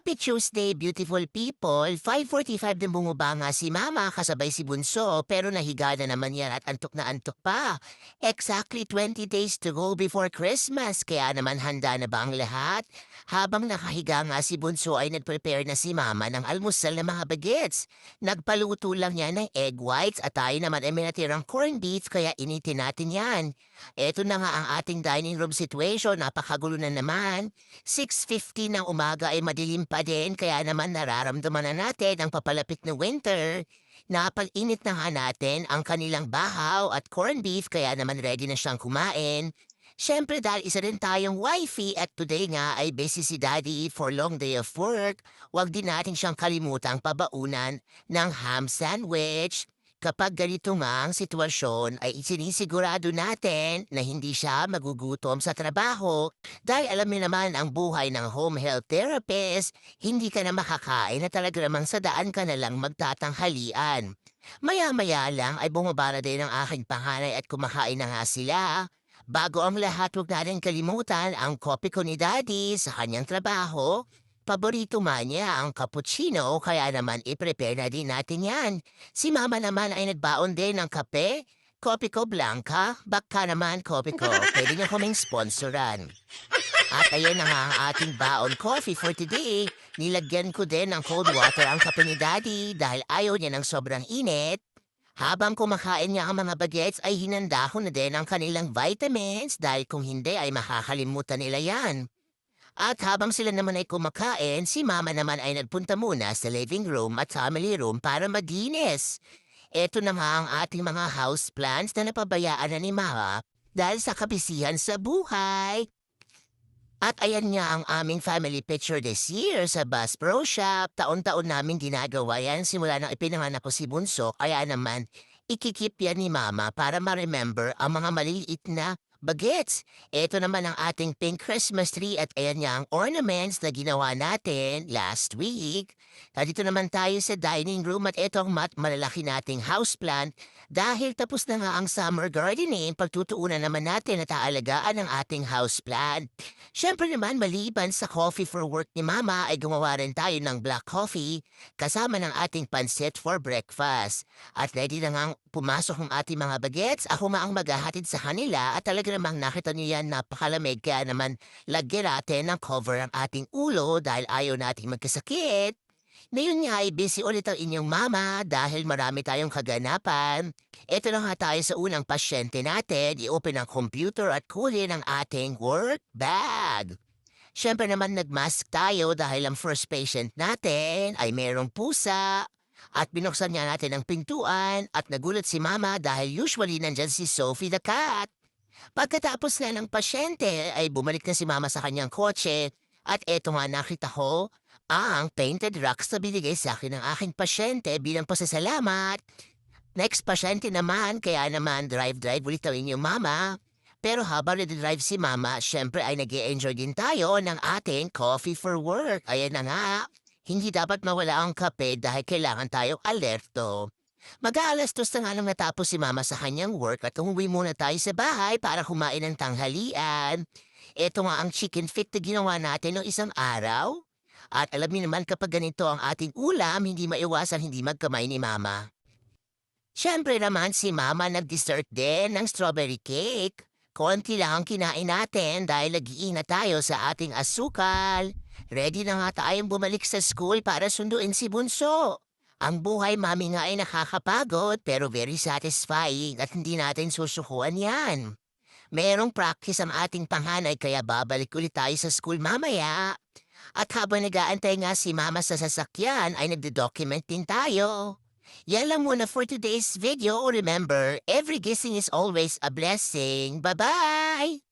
Happy Tuesday, beautiful people. 5.45 din bumaba nga si Mama kasabay si Bunso pero nahiga na naman yan at antok na antok pa. Exactly 20 days to go before Christmas kaya naman handa na ba ang lahat? Habang nakahiga nga si Bunso ay nagprepare na si Mama ng almusal na mga bagets. Nagpaluto lang niya ng egg whites at tayo naman ay may natirang corned beef kaya initin natin yan. Eto na nga ang ating dining room situation, napakagulo na naman. 6.50 ng umaga ay madilim pa din kaya naman nararamdaman na natin ang papalapit na winter. Napag-init na natin ang kanilang bahaw at corned beef kaya naman ready na siyang kumain. Siyempre dahil isa rin tayong wifey at today nga ay busy si daddy for long day of work, wag din natin siyang kalimutang pabaunan ng ham sandwich. Kapag ganito nga ang sitwasyon ay sinisigurado natin na hindi siya magugutom sa trabaho dahil alam niyo naman ang buhay ng home health therapist, hindi ka na makakain na talaga namang sa daan ka na lang magtatanghalian. Maya-maya lang ay bumaba na din ang aking panganay at kumakain na nga sila. Bago ang lahat, huwag natin kalimutan ang kopi ko ni Daddy sa kanyang trabaho. Paborito man niya ang cappuccino kaya naman i-prepare na din natin yan. Si Mama naman ay nagbaon din ng kape. Kopi ko blanca, baka naman kopi ko. Pwede niyo kaming sponsoran. At ayan na nga ang ating baon coffee for today. Nilagyan ko din ng cold water ang kape ni Daddy dahil ayaw niya ng sobrang init. Habang kumakain niya ang mga bagets ay hinanda ko na din ang kanilang vitamins dahil kung hindi ay makakalimutan nila yan. At habang sila naman ay kumakain, si mama naman ay nagpunta muna sa living room at family room para maglinis. Ito na nga ang ating mga house plants na napabayaan na ni mama dahil sa kabisihan sa buhay. At ayan nga ang aming family picture this year sa Bass Pro Shop. Taon-taon namin ginagawa yan simula nang ipinanganak ko si Bunso. Kaya naman, ikikip yan ni Mama para ma-remember ang mga maliliit na bagets. Ito naman ang ating pink Christmas tree at ayan nga ang ornaments na ginawa natin last week. At dito naman tayo sa dining room at ito ang mat malalaki nating houseplant dahil tapos na nga ang summer gardening, pagtutuunan naman natin at aalagaan ang ating houseplant. Siyempre naman maliban sa coffee for work ni Mama ay gumawa rin tayo ng black coffee kasama ng ating pansit for breakfast. At ready na nga pumasok ang ating mga bagets, ako nga ang maghahatid sa kanila at talaga namang nakita niyo yan napakalamig kaya naman lagyan natin ng cover ang ating ulo dahil ayaw nating magkasakit. Ngayon nga ay busy ulit ang inyong mama dahil marami tayong kaganapan. Ito na nga tayo sa unang pasyente natin, i-open ang computer at kunin ang ating work bag. Siyempre naman nagmask tayo dahil ang first patient natin ay mayroong pusa. At binuksan niya natin ang pintuan at nagulat si mama dahil usually nandyan si Sophie the cat. Pagkatapos nga ng pasyente ay bumalik na si mama sa kanyang kotse at eto nga nakita ko ang painted rocks na binigay sa akin ng aking pasyente bilang pasasalamat. Next pasyente naman, kaya naman drive-drive ulit ang inyong mama. Pero habang nag-drive si mama, syempre ay nag enjoy din tayo ng ating coffee for work. Ayan na nga, hindi dapat mawala ang kape dahil kailangan tayong alerto. Mag-aalas dos na nga nang natapos si mama sa kanyang work at umuwi muna tayo sa bahay para kumain ng tanghalian. Ito nga ang chicken fit na ginawa natin noong isang araw. At alam niyo naman kapag ganito ang ating ulam, hindi maiwasan hindi magkamay ni Mama. Siyempre naman si Mama nag-dessert din ng strawberry cake. Konti lang ang kinain natin dahil nag-iingat tayo sa ating asukal. Ready na nga tayong bumalik sa school para sunduin si Bunso. Ang buhay mami nga ay nakakapagod pero very satisfying at hindi natin susukuan yan. Merong practice ang ating panganay kaya babalik ulit tayo sa school mamaya. At habang nag-aantay nga si mama sa sasakyan ay nagdo-document din tayo. Yan lang muna for today's video. Remember, every guessing is always a blessing. Bye-bye!